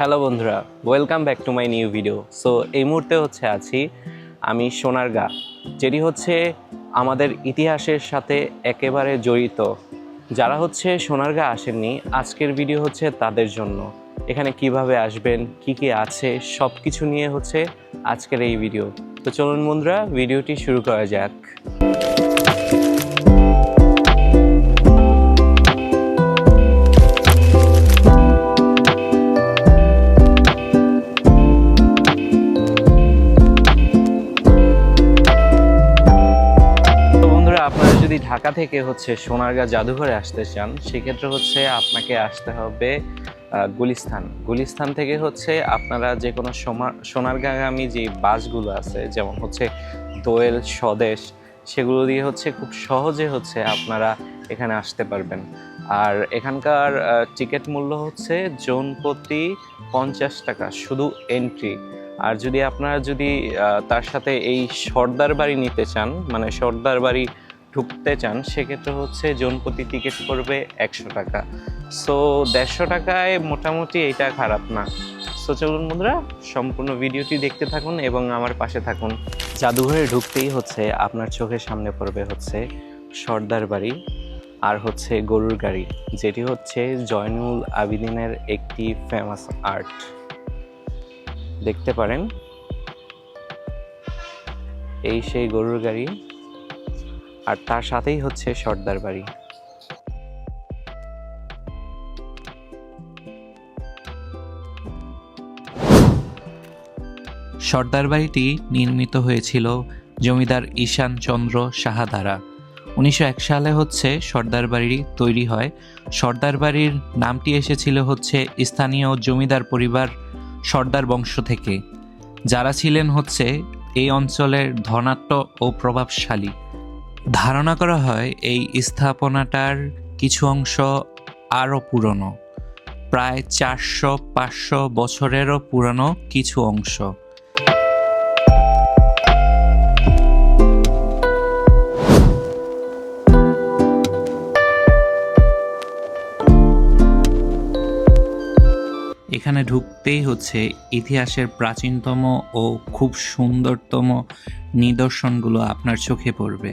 Hello বন্ধুরা welcome back to my new video so এই মুহূর্তে হচ্ছে আছি আমি সোনারগা যেটি হচ্ছে আমাদের ইতিহাসের সাথে একেবারে জড়িত। যারা হচ্ছে সোনারগা আসেননি, আজকের ভিডিও হচ্ছে তাদের জন্য। এখানে কীভাবে আসবেন, কি কি আছে সব কিছু নিয়ে হচ্ছে আজকের এই ভিডিও তো চলুন বন্ধুরা ভিডিওটি শুরু করা যাক। থেকে হচ্ছে সোনারগাঁ জাদুঘরে আসতে চান, সেক্ষেত্রে হচ্ছে আপনাকে আসতে হবে গুলিস্থান। গুলিস্তান থেকে হচ্ছে আপনারা যে কোনো সোনারগাঁগামী যে বাসগুলো আছে, যেমন হচ্ছে দোয়েল, স্বদেশ, সেগুলো দিয়ে হচ্ছে খুব সহজে হচ্ছে আপনারা এখানে আসতে পারবেন। আর এখানকার টিকিট মূল্য হচ্ছে জন প্রতি পঞ্চাশ টাকা, শুধু এন্ট্রি আর যদি আপনারা যদি তার সাথে এই সর্দার বাড়ি নিতে চান মানে সর্দার বাড়ি ঢুকতে চান, সেক্ষেত্রে হচ্ছে জনপ্রতি টিকিট পড়বে একশো টাকা। সো দেড়শো টাকায় মোটামুটি এটা খারাপ না। সো চলুন বন্ধুরা, সম্পূর্ণ ভিডিওটি দেখতে থাকুন এবং আমার পাশে থাকুন। জাদুঘরে ঢুকতেই হচ্ছে আপনার চোখের সামনে পড়বে হচ্ছে সর্দার বাড়ি আর হচ্ছে গরুর গাড়ি, যেটি হচ্ছে জয়নুল আবিদিনের একটি ফেমাস আর্ট দেখতে পারেন, এই সেই গরুর গাড়ি আর তার সাথেই হচ্ছে সর্দার বাড়ি। সর্দার বাড়িটি নির্মিত হয়েছিল জমিদার ঈশান চন্দ্র সাহা দ্বারা। উনিশশো এক সালে হচ্ছে সর্দার বাড়ি তৈরি হয়। সর্দার বাড়ির নামটি এসেছিল হচ্ছে স্থানীয় জমিদার পরিবার সর্দার বংশ থেকে। যারা ছিলেন হচ্ছে এই অঞ্চলের ধনাট্য ও প্রভাবশালী। ধারণা করা হয় এই স্থাপনাটার কিছু অংশ আরও পুরনো, প্রায় চারশো পাঁচশো বছরেরও পুরনো কিছু অংশ। এখানে ঢুকতেই হচ্ছে ইতিহাসের প্রাচীনতম ও খুব সুন্দরতম নিদর্শনগুলো আপনার চোখে পড়বে।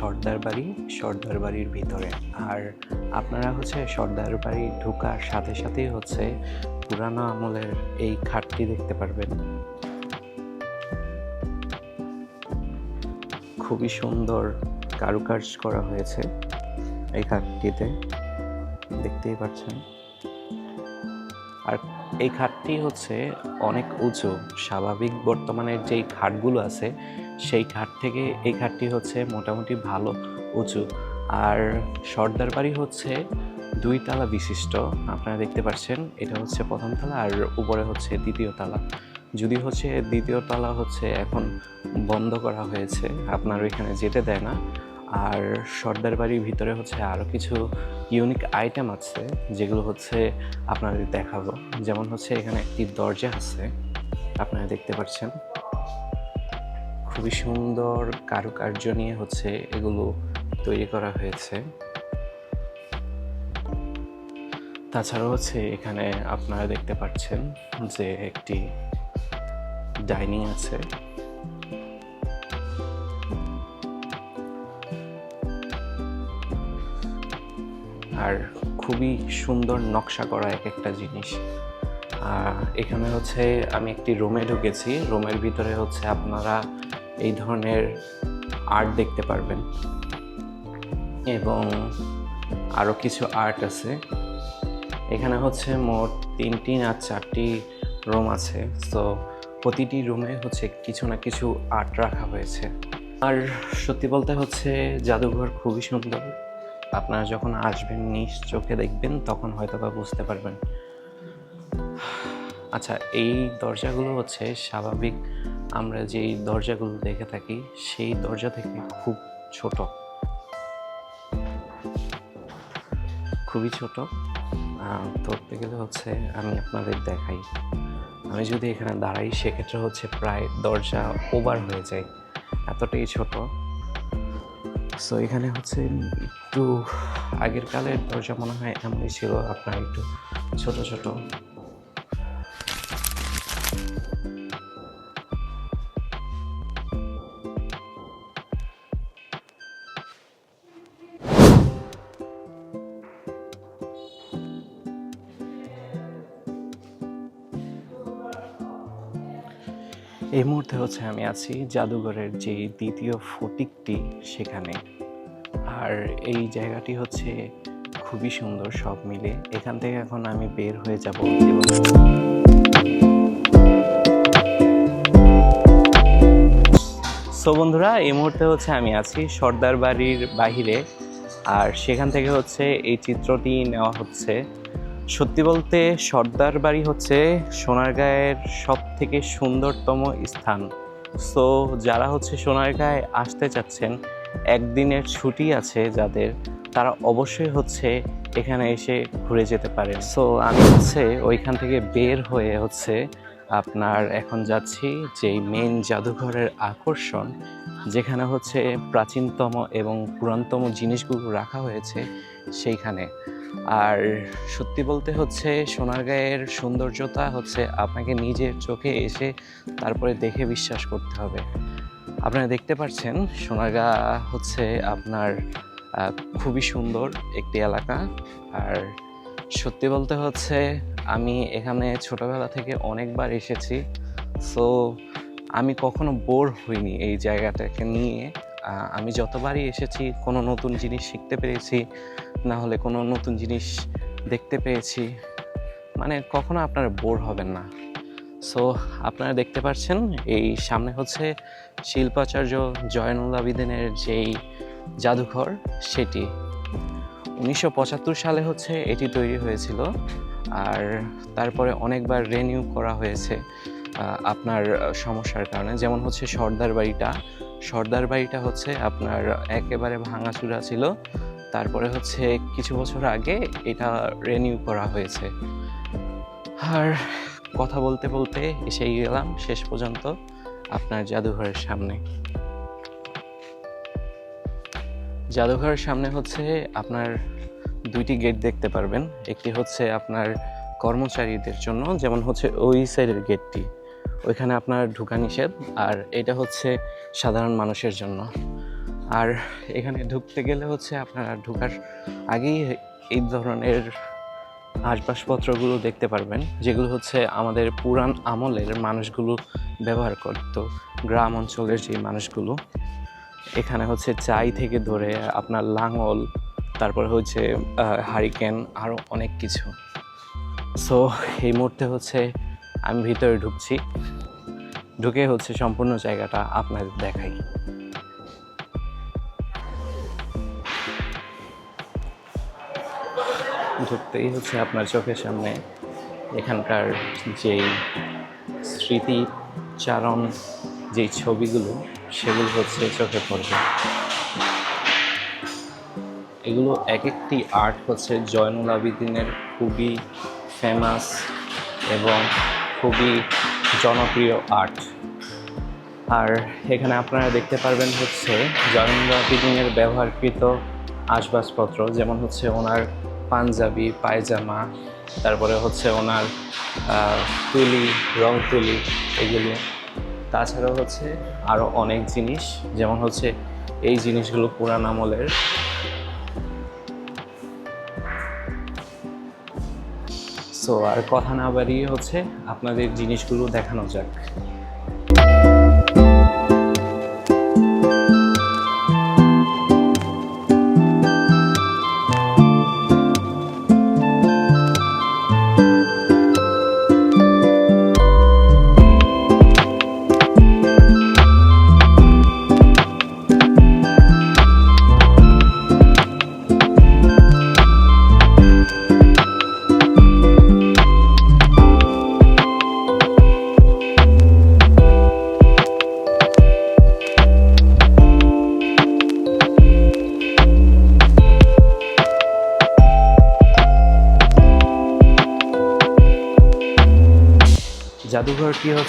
সর্দার বাড়ি সর্দার বাড়ির ভিতরে। আর আপনারা হচ্ছে সর্দার বাড়ি ঢোকার সাথে সাথেই হচ্ছে পুরানো আমলের এই খাটটি দেখতে পারবেন। খুবই সুন্দর কারুকাজ করা হয়েছে এই খাটটিতে, দেখতেই পাচ্ছেন। আর এই খাটটি হচ্ছে অনেক উঁচু, স্বাভাবিক বর্তমানের যেই খাটগুলো আছে সেই ঘাট থেকে এই ঘাটটি হচ্ছে মোটামুটি ভালো, উঁচু। আর সর্দার বাড়ি হচ্ছে দুই তালা বিশিষ্ট। আপনারা দেখতে পাচ্ছেন, এটা হচ্ছে প্রথম তালা আর উপরে হচ্ছে দ্বিতীয় তালা। যদি হচ্ছে দ্বিতীয় তালা হচ্ছে এখন বন্ধ করা হয়েছে, আপনার ওইখানে যেতে দেয় না। আর সর্দার বাড়ির ভিতরে হচ্ছে আরও কিছু ইউনিক আইটেম আছে, যেগুলো হচ্ছে আপনাদের দেখাবো। যেমন হচ্ছে এখানে একটি দরজা আছে, আপনারা দেখতে পাচ্ছেন। খুবই সুন্দর কারুকার্য নিয়ে হচ্ছে এগুলো তৈরি করা হয়েছে। তাছাড়াও হচ্ছে এখানে আপনারা দেখতে পাচ্ছেন যে একটি ডাইনিং আছে। আর খুবই সুন্দর নকশা করা এক একটা জিনিস। এখানে হচ্ছে আমি একটি রুমে ঢুকেছি। রুমের ভিতরে হচ্ছে আপনারা এই ধরনের আর্ট দেখতে পারবেন। এবং আরও কিছু আর্ট আছে। এখানে হচ্ছে মোট তিনটি না চারটি রুম আছে। তো প্রতিটি রুমে হচ্ছে কিছু না কিছু আর্ট রাখা হয়েছে। আর সত্যি বলতে হচ্ছে জাদুঘর খুবই সুন্দর। আপনারা যখন আসবেন, নিজ চোখে দেখবেন, তখন হয়তো বা বুঝতে পারবেন। আচ্ছা এই দরজাগুলো হচ্ছে স্বাভাবিক আমরা যেই দরজাগুলো দেখে থাকি, সেই দরজা থেকে খুব ছোট। খুবই ছোট। ধরতে গেলে হচ্ছে আমি আপনাদের দেখাই। আমি যদি এখানে দাঁড়াই, সেক্ষেত্রে হচ্ছে প্রায় দরজা ওভার হয়ে যায়। এতটাই ছোট। সো এখানে হচ্ছে একটু আগের কালের দরজা মনে হয় এমনই ছিল। আপনার একটু ছোট ছোট এই মুহূর্তে হচ্ছে আমি আছি জাদুঘরের যে দ্বিতীয় ফটিকটি সেখানে। আর এই জায়গাটি হচ্ছে খুবই সুন্দর সব মিলে। এখান থেকে এখন আমি বের হয়ে যাব সো বন্ধুরা, এই মুহূর্তে হচ্ছে আমি আছি সর্দার বাড়ির বাহিরে। আর সেখান থেকে হচ্ছে এই চিত্রটি নেওয়া হচ্ছে। সত্যি বলতে সর্দার বাড়ি হচ্ছে সোনারগাঁয়ের সব থেকে সুন্দরতম স্থান। সো, যারা হচ্ছে সোনারগাঁয়ে আসতে চাচ্ছেন, একদিনের ছুটি আছে যাদের, তারা অবশ্যই হচ্ছে এখানে এসে ঘুরে যেতে পারে সো, আমি হচ্ছে ওইখান থেকে বের হয়ে হচ্ছে আপনার এখন যাচ্ছি যেই মেন জাদুঘরের আকর্ষণ, যেখানে হচ্ছে প্রাচীনতম এবং পুরাতনতম জিনিসগুলো রাখা হয়েছে সেইখানে। আর সত্যি বলতে হচ্ছে সোনারগাঁয়ের সৌন্দর্যতা হচ্ছে আপনাকে নিজের চোখে এসে তারপরে দেখে বিশ্বাস করতে হবে। আপনারা দেখতে পাচ্ছেন সোনারগাঁ হচ্ছে আপনার খুবই সুন্দর একটি এলাকা। আর সত্যি বলতে হচ্ছে আমি এখানে ছোটবেলা থেকে অনেকবার এসেছি। সো আমি কখনো বোর হইনি এই জায়গাটাকে নিয়ে। আমি যতবারই এসেছি, কোনো নতুন জিনিস শিখতে পেরেছি, না হলে কোনো নতুন জিনিস দেখতে পেয়েছি মানে কখনো আপনারা বোর হবেন না। সো আপনারা দেখতে পাচ্ছেন এই সামনে হচ্ছে শিল্পাচার্য জয়নুল আবিদিনের যেই জাদুঘর, সেটি। উনিশশো পঁচাত্তর সালে হচ্ছে এটি তৈরি হয়েছিল, আর তারপরে অনেকবার রেনিউ করা হয়েছে আপনার সমস্যার কারণে। যেমন হচ্ছে সর্দার বাড়িটা সর্দার বাড়িটা হচ্ছে আপনার একেবারে ভাঙাচুরা ছিল। তারপরে হচ্ছে কিছু বছর আগে এটা রেনিউ করা হয়েছে। আর কথা বলতে বলতে এসেই গেলাম শেষ পর্যন্ত আপনার জাদুঘরের সামনে। জাদুঘরের সামনে হচ্ছে আপনার দুইটি গেট দেখতে পারবেন। একটি হচ্ছে আপনার কর্মচারীদের জন্য, যেমন হচ্ছে ওই সাইডের গেটটি ওইখানে আপনার ঢোকা নিষেধ, আর এটা হচ্ছে সাধারণ মানুষের জন্য। আর এখানে ঢুকতে গেলে হচ্ছে আপনারা ঢুকার আগেই এই ধরনের আসবাসপত্রগুলো দেখতে পারবেন, যেগুলো হচ্ছে আমাদের পুরান আমলের মানুষগুলো ব্যবহার করত, গ্রাম অঞ্চলের যে মানুষগুলো। এখানে হচ্ছে চাই থেকে ধরে আপনার লাঙল, তারপর হচ্ছে হারিকেন আরও অনেক কিছু। সো এই মুহূর্তে হচ্ছে আমি ভিতরে ঢুকছি। ঢুকে হচ্ছে সম্পূর্ণ জায়গাটা আপনাদের দেখাই। ঢুকতেই হচ্ছে আপনার চোখের সামনে। এখানকার যেই স্মৃতিচারণ, যেই ছবিগুলো, সেগুলো হচ্ছে চোখে পড়বে। এগুলো এক একটি আর্ট হচ্ছে জয়নুল আবিদিনের খুবই ফেমাস এবং খুবই জনপ্রিয় আর্ট। আর এখানে আপনারা দেখতে পারবেন হচ্ছে জয়নুল আবিদিনের ব্যবহারকৃত আসবাবপত্র যেমন হচ্ছে ওনার পাঞ্জাবি, পায়জামা, তারপরে হচ্ছে ওনার তুলি, রং তুলি এগুলো। তাছাড়াও হচ্ছে আরও অনেক জিনিস, যেমন হচ্ছে এই জিনিসগুলো পুরান আমলের সো আর কথা না বাড়িয়ে হচ্ছে আপনাদের জিনিসগুলো দেখানো যাক।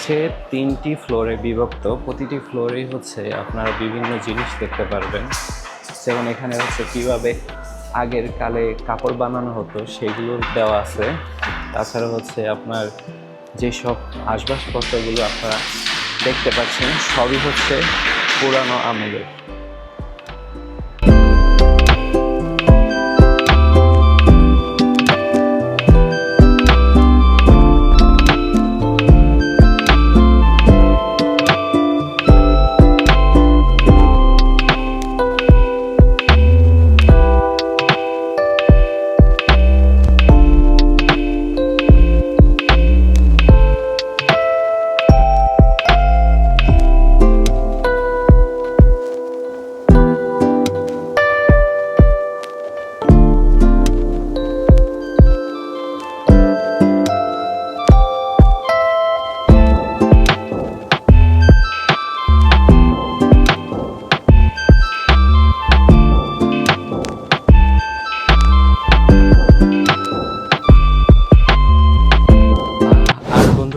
হচ্ছে তিনটি ফ্লোরে বিভক্ত। প্রতিটি ফ্লোরেই হচ্ছে আপনারা বিভিন্ন জিনিস দেখতে পারবেন। যেমন এখানে হচ্ছে কীভাবে আগের কালে কাপড় বানানো হতো, সেগুলো দেওয়া আছে। তাছাড়া হচ্ছে আপনার যেসব আসবাবপত্রগুলো আপনারা দেখতে পাচ্ছেন, সবই হচ্ছে পুরানো আমলের।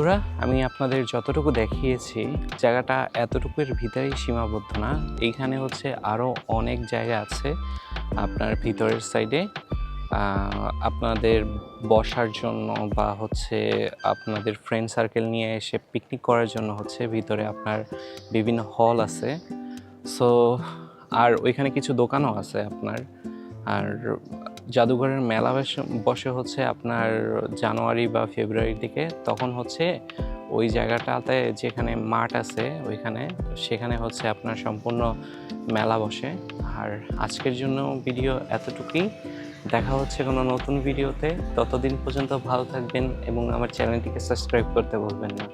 বন্ধুরা, আমি আপনাদের যতটুকু দেখিয়েছি, জায়গাটা এতটুকুর ভিতরেই সীমাবদ্ধ না। এইখানে হচ্ছে আরও অনেক জায়গা আছে আপনার ভিতরের সাইডে আপনাদের বসার জন্য বা হচ্ছে আপনাদের ফ্রেন্ড সার্কেল নিয়ে এসে পিকনিক করার জন্য হচ্ছে ভিতরে আপনার বিভিন্ন হল আছে। সো আর ওইখানে কিছু দোকানও আছে আপনার। আর জাদুঘরের মেলা বসে- হচ্ছে আপনার জানুয়ারি বা ফেব্রুয়ারির দিকে। তখন হচ্ছে ওই জায়গাটাতে যেখানে মাঠ আছে ওইখানে, সেখানে হচ্ছে আপনার সম্পূর্ণ মেলা বসে। আর আজকের জন্য ভিডিও এতটুকুই। দেখা হচ্ছে কোনো নতুন ভিডিওতে। ততদিন পর্যন্ত ভালো থাকবেন এবং আমার চ্যানেলটিকে সাবস্ক্রাইব করতে ভুলবেন না।